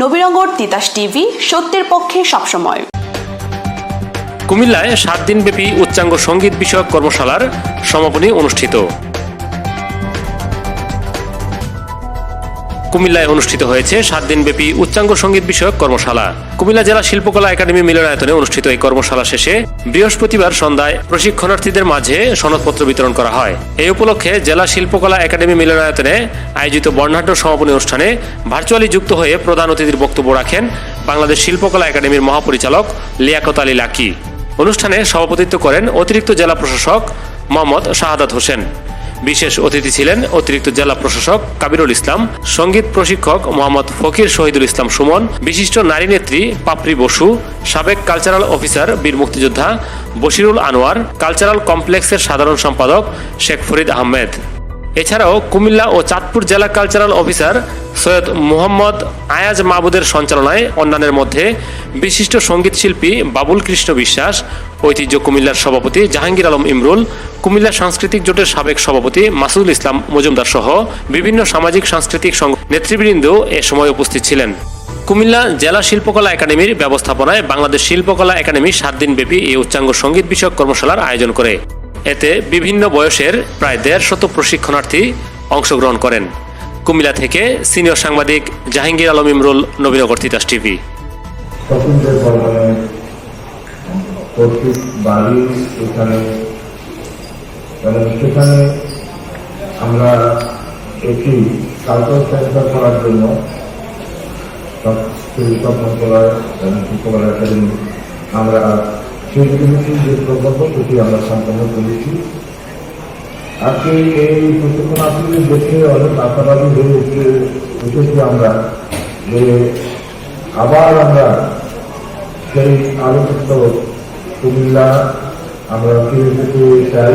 Nabinagar Titas TV, সত্যের পক্ষে সবসময়। কুমিল্লায় সাত দিনব্যাপী উচ্চাঙ্গ সংগীত বিষয়ক কর্মশালার সমাপনী অনুষ্ঠিত। কুমিল্লায় অনুষ্ঠিত হয়েছে সাত দিনব্যাপী উচ্চাঙ্গ সংগীত বিষয়ক কর্মশালা। কুমিল্লা জেলা শিল্পকলা একাডেমি মিলনায়তনে অনুষ্ঠিত এই কর্মশালা শেষে বৃহস্পতিবার সন্ধ্যায় প্রশিক্ষণার্থীদের মাঝে সনদপত্র বিতরণ করা হয়। এই উপলক্ষে জেলা শিল্পকলা একাডেমি মিলনায়তনে আয়োজিত বর্ণাঢ্য সমাপনী অনুষ্ঠানে ভার্চুয়ালি যুক্ত হয়ে প্রধান অতিথির বক্তব্য রাখেন বাংলাদেশ শিল্পকলা একাডেমির মহাপরিচালক লিয়াকত আলী লাকি। অনুষ্ঠানে সভাপতিত্ব করেন অতিরিক্ত জেলা প্রশাসক মোহাম্মদ শাহাদাত হোসেন। বিশেষ অতিথি ছিলেন অতিরিক্ত জেলা প্রশাসক কাবিরুল ইসলাম, সংগীত প্রশিক্ষক মোহাম্মদ ফকির শহীদুল ইসলাম সুমন, বিশিষ্ট নারী নেত্রী পাপড়ি বসু, সাবেক কালচারাল অফিসার বীর মুক্তিযোদ্ধা বশিরুল আনোয়ার, কালচারাল কমপ্লেক্সের সাধারণ সম্পাদক শেখ ফরিদ আহমেদ। এছাড়াও কুমিল্লা ও চাঁদপুর জেলা কালচারাল অফিসার সৈয়দ মোহাম্মদ আয়াজ মাহবুদের সঞ্চালনায় অন্যান্যের মধ্যে বিশিষ্ট সংগীত শিল্পী বাবুল কৃষ্ণ বিশ্বাস, ঐতিহ্য কুমিল্লার সভাপতি জাহাঙ্গীর আলম ইমরুল, কুমিল্লা সাংস্কৃতিক জোটের সাবেক সভাপতি মাসুদুল ইসলাম মজুমদার সহ বিভিন্ন সামাজিক সাংস্কৃতিক নেতৃবৃন্দ এ সময় উপস্থিত ছিলেন। কুমিল্লা জেলা শিল্পকলা একাডেমির ব্যবস্থাপনায় বাংলাদেশ শিল্পকলা একাডেমি সাত দিনব্যাপী এই উচ্চাঙ্গ সংগীত বিষয়ক কর্মশালার আয়োজন করে। এতে বিভিন্ন বয়সের প্রায় দেড় শত প্রশিক্ষণার্থী অংশগ্রহণ করেন। কুমিল্লা থেকে সিনিয়র সাংবাদিক জাহাঙ্গীর আলম ইমরুল, নবীনগর তিতাস টিভি। সেখানে আমরা একটি কালচার সেন্টার করার জন্য আমরা সেই কমিটির যে প্রকল্প সেটি আমরা সম্পন্ন করেছি আজকে এই প্রশিক্ষণার্থী দেখে অনেক আশাবাদী হয়ে উঠে উঠেছি আমরা যে আবার আমরা সেই আলোচিত কুমিল্লা, আমরা ফিরে যেতে চাই।